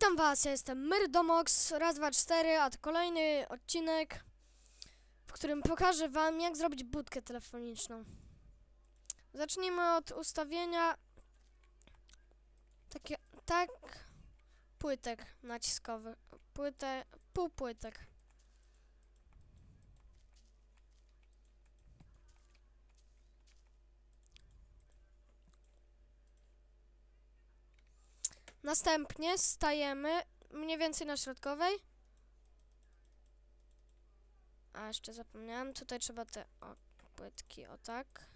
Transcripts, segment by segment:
Witam was, ja jestem Myrdomox, raz, dwa, cztery, a to kolejny odcinek, w którym pokażę wam, jak zrobić budkę telefoniczną. Zacznijmy od ustawienia takie, tak, płytek naciskowych, płyte, półpłytek. Następnie stajemy mniej więcej na środkowej. A jeszcze zapomniałem, tutaj trzeba te o, płytki, o tak.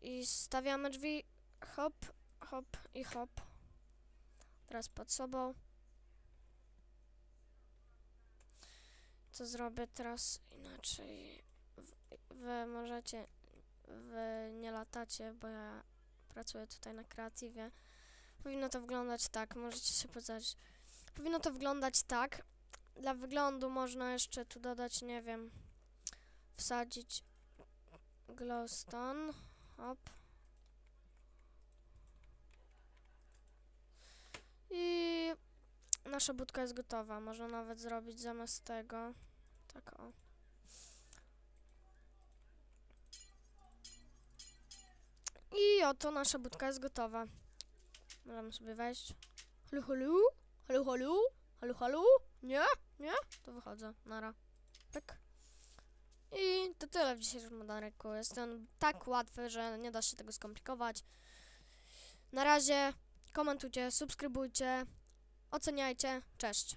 I stawiamy drzwi, hop, hop i hop. Teraz pod sobą. Co zrobię teraz inaczej? Wy możecie, wy nie latacie, bo ja pracuję tutaj na kreatywie. Powinno to wyglądać tak, możecie się poznać. Powinno to wyglądać tak. Dla wyglądu można jeszcze tu dodać, nie wiem, wsadzić glowstone. Hop. I nasza budka jest gotowa. Można nawet zrobić zamiast tego. Tak o. I oto nasza budka jest gotowa. Możemy sobie wejść. Halo, halo? Halo, halo? Halo, halo? Nie? Nie? To wychodzę. Nara. Tak. I to tyle w dzisiejszym odcinku. Jest on tak łatwy, że nie da się tego skomplikować. Na razie komentujcie, subskrybujcie, oceniajcie. Cześć.